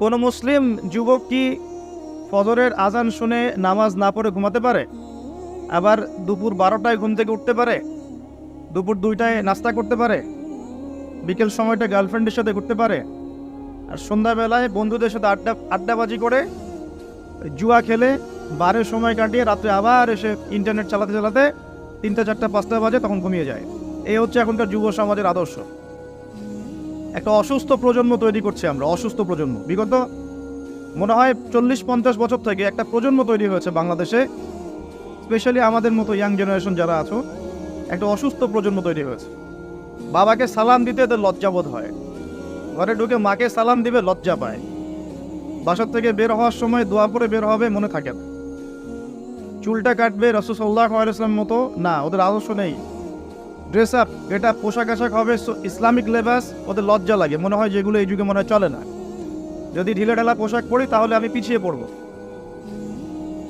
কোনো মুসলিম যুবক কি ফজরের আজান শুনে নামাজ না পড়ে ঘুমাতে পারে? আবার দুপুর বারোটায় ঘুম থেকে উঠতে পারে? দুপুর দুইটায় নাস্তা করতে পারে? বিকেল সময়টা গার্লফ্রেন্ডের সাথে ঘুরতে পারে? আর সন্ধ্যাবেলায় বন্ধুদের সাথে আড্ডা, আড্ডাবাজি করে জুয়া খেলে বারের সময় কাটিয়ে রাত্রে আবার এসে ইন্টারনেট চালাতে চালাতে তিনটা, চারটা, পাঁচটা বাজে তখন ঘুমিয়ে যায়। এই হচ্ছে এখনকার যুব সমাজের আদর্শ। একটা অসুস্থ প্রজন্ম তৈরি করছি আমরা, অসুস্থ প্রজন্ম। বিগত মনে হয় চল্লিশ পঞ্চাশ বছর থেকে একটা প্রজন্ম তৈরি হয়েছে বাংলাদেশে, স্পেশালি আমাদের মতো ইয়াং জেনারেশন যারা আছো, একটা অসুস্থ প্রজন্ম তৈরি হয়েছে। বাবাকে সালাম দিতে এদের লজ্জাবোধ হয়। ঘরে ঢুকে মাকে সালাম দিবে, লজ্জা পায়। বাসার থেকে বের হওয়ার সময় দোয়া পরে বের হবে মনে থাকে না। চুলটা কাটবে রসুসল্লাহ আলাইসলাম মতো, না, ওদের আদর্শ নেই। ড্রেস আপ এটা পোশাক আশাক হবে ইসলামিক লেবাস ওদের লজ্জা লাগে। মনে হয় যেগুলো এই যুগে মনে হয় চলে না। যদি ঢিলে ঢালা পোশাক পরি, তাহলে আমি পিছিয়ে পড়ব।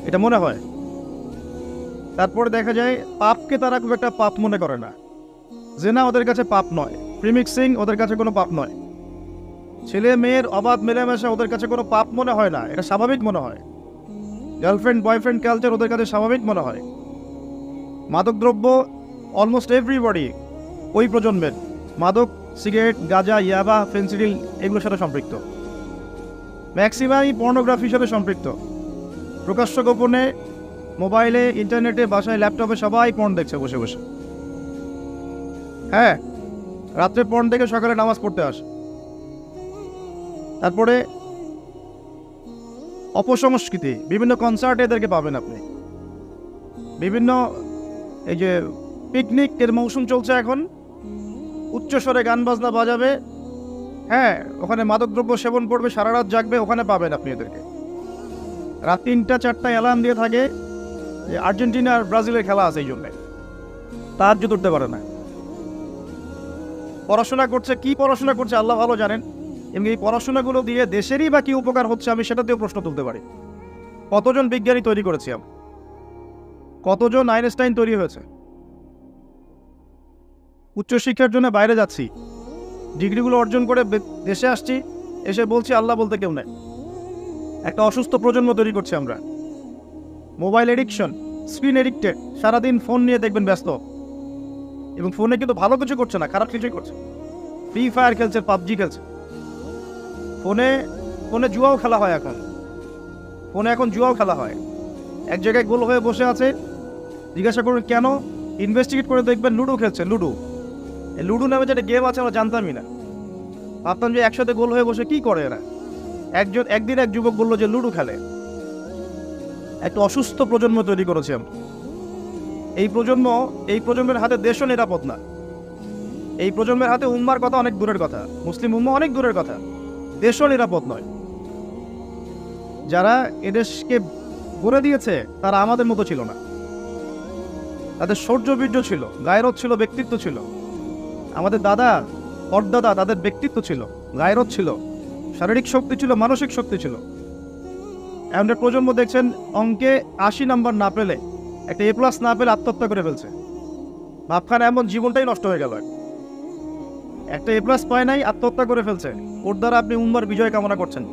এটা মনে হয়। তারপরে দেখা যায়, পাপকে তারা খুব একটা পাপ মনে করে না। জেনা ওদের কাছে পাপ নয়। প্রিমিক্সিং ওদের কাছে কোনো পাপ নয়। ছেলে মেয়ের অবাধ মেলামেশা ওদের কাছে কোনো পাপ মনে হয় না। এটা স্বাভাবিক মনে হয়। গার্লফ্রেন্ড বয়ফ্রেন্ড কালচার ওদের কাছে স্বাভাবিক মনে হয়। মাদকদ্রব্য অলমোস্ট এভরিবডি ওই প্রজন্মের, মাদক, সিগারেট, গাঁজা, ইয়াবা, ফেন্সিডিল, এগুলোর সাথে সম্পৃক্ত। ম্যাক্সিমামই পর্নোগ্রাফির সাথে সম্পৃক্ত। প্রকাশ্য গোপনে মোবাইলে, ইন্টারনেটে, বাসায়, ল্যাপটপে সবাই পর্ন দেখছে বসে বসে। হ্যাঁ রাত্রে পর্ন দেখে সকালে নামাজ পড়তে আসে। তারপরে অপসংস্কৃতি, বিভিন্ন কনসার্টে এদেরকে পাবেন আপনি। বিভিন্ন এই যে পিকনিক এর মৌসুম চলছে এখন। উচ্চস্বরে গান বাজনা বাজাবে। হ্যাঁ ওখানে মাদকদ্রব্য সেবন করবে, সারা রাত জাগবে, ওখানে পাবেন আপনি এদেরকে। রাত তিনটা চারটা অ্যালার্ম দিয়ে থাকে যে আর্জেন্টিনা আর ব্রাজিলের খেলা আছে এই জন্যে। তার যে উঠতে পারে না। পড়াশোনা করছে, কি পড়াশোনা করছে আল্লাহ ভালো জানেন। এবং এই পড়াশোনাগুলো দিয়ে দেশেরই বা কি উপকার হচ্ছে আমি সেটাতেও প্রশ্ন তুলতে পারি। কতজন বিজ্ঞানী তৈরি করেছি আমি কতজন আইনস্টাইন তৈরি হয়েছে? উচ্চশিক্ষার জন্য বাইরে যাচ্ছি। ডিগ্রিগুলো অর্জন করে দেশে আসছি, এসে বলছি আল্লাহ বলতে কেউ নেই। একটা অসুস্থ প্রজন্ম তৈরি করছি আমরা। মোবাইল এডিকশন, স্ক্রিন এডিক্টেড, সারাদিন ফোন নিয়ে দেখবেন ব্যস্ত। এবং ফোনে কিন্তু ভালো কিছু করছে না, খারাপ কিছুই করছে। ফ্রি ফায়ার খেলছে, পাবজি খেলছে। ফোনে ফোনে জুয়াও খেলা হয় এখন। ফোনে এখন জুয়াও খেলা হয়। এক জায়গায় গোল হয়ে বসে আছে। জিজ্ঞাসা করুন কেন? ইনভেস্টিগেট করে দেখবেন, লুডো খেলছে, লুডো। লুডো নামে যেটা গেম আছে আমরা জানতামই না। ভাবতাম যে একসাথে গোল হয়ে বসে কি করে এরা? একজন, একদিন এক যুবক বলল যে লুডো খেলে। একটা অসুস্থ প্রজন্ম তৈরি করেছে এই প্রজন্ম, এই প্রজন্মের হাতে দেশও নিরাপদ না। এই প্রজন্মের হাতে উম্মার কথা অনেক দূরের কথা। মুসলিম উম্মা অনেক দূরের কথা। দেশও নিরাপদ নয়। যারা এদেশকে গড়ে দিয়েছে, তারা আমাদের মতো ছিল না। তাদের শৌর্য শৌর্যবীর্য ছিল, গায়রত ছিল, ব্যক্তিত্ব ছিল। আমাদের দাদা, পরদাদা তাদের ব্যক্তিত্ব ছিল, গায়রত ছিল, শারীরিক শক্তি ছিল, মানসিক শক্তি ছিল। এমন এক প্রজন্ম দেখছেন অঙ্কে আশি নাম্বার না পেলে, একটা এ প্লাস না পেলে আত্মহত্যা করে ফেলছে। ভাবখানা এমন জীবনটাই নষ্ট হয়ে গেল। একটা এ প্লাস পায় নাই, আত্মহত্যা করে ফেলছে। ওর দ্বারা আপনি উম্মার বিজয় কামনা করছেন।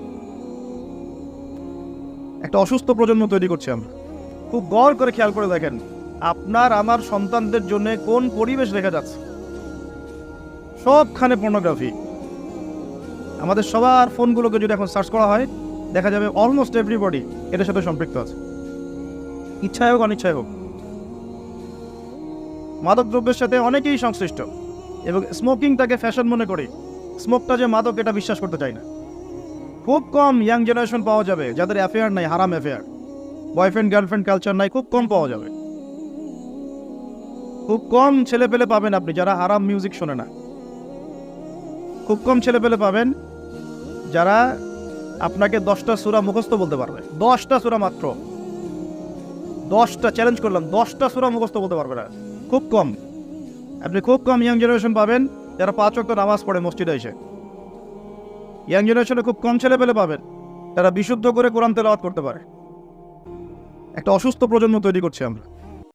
একটা অসুস্থ প্রজন্ম তৈরি করছি আমরা। খুব গড় করে খেয়াল করে দেখেন, আপনার, আমার সন্তানদের জন্য কোন পরিবেশ রেখে যাচ্ছে? সবখানে পর্নোগ্রাফি আমাদের সবার ফোনগুলোকে যদি এখন সার্চ করা হয়, দেখা যাবে অলমোস্ট এভরিবডি এটার সাথে সম্পৃক্ত আছে। ইচ্ছায় হোক, অনিচ্ছায় হোক। মাদকদ্রব্যের সাথে অনেকেই সংশ্লিষ্ট এবং স্মোকিংটাকে ফ্যাশন মনে করি। স্মোকটা যে মাদক, এটা বিশ্বাস করতে চায় না। খুব কম ইয়াং জেনারেশন পাওয়া যাবে যাদের অ্যাফেয়ার নাই, হারাম অ্যাফেয়ার বয়ফ্রেন্ড গার্লফ্রেন্ড কালচার নাই, খুব কম পাওয়া যাবে। খুব কম ছেলে পেলে পাবেন আপনি যারা হারাম মিউজিক শোনে না। খুব কম ছেলে পেলে পাবেন যারা আপনাকে দশটা সুরা মুখস্থ বলতে পারবে। দশটা সুরা মাত্র। দশটা চ্যালেঞ্জ করলাম, দশটা সুরা মুখস্থ বলতে পারবে না। খুব কম। আপনি খুব কম ইয়াং জেনারেশন পাবেন যারা পাঁচ ওয়াক্ত নামাজ পড়ে মসজিদে এসে। ইয়াং জেনারেশনে খুব কম ছেলে পেলে পাবেন তারা বিশুদ্ধ করে কোরআন তেলাওয়াত করতে পারে। একটা অসুস্থ প্রজন্ম তৈরি করছি আমরা।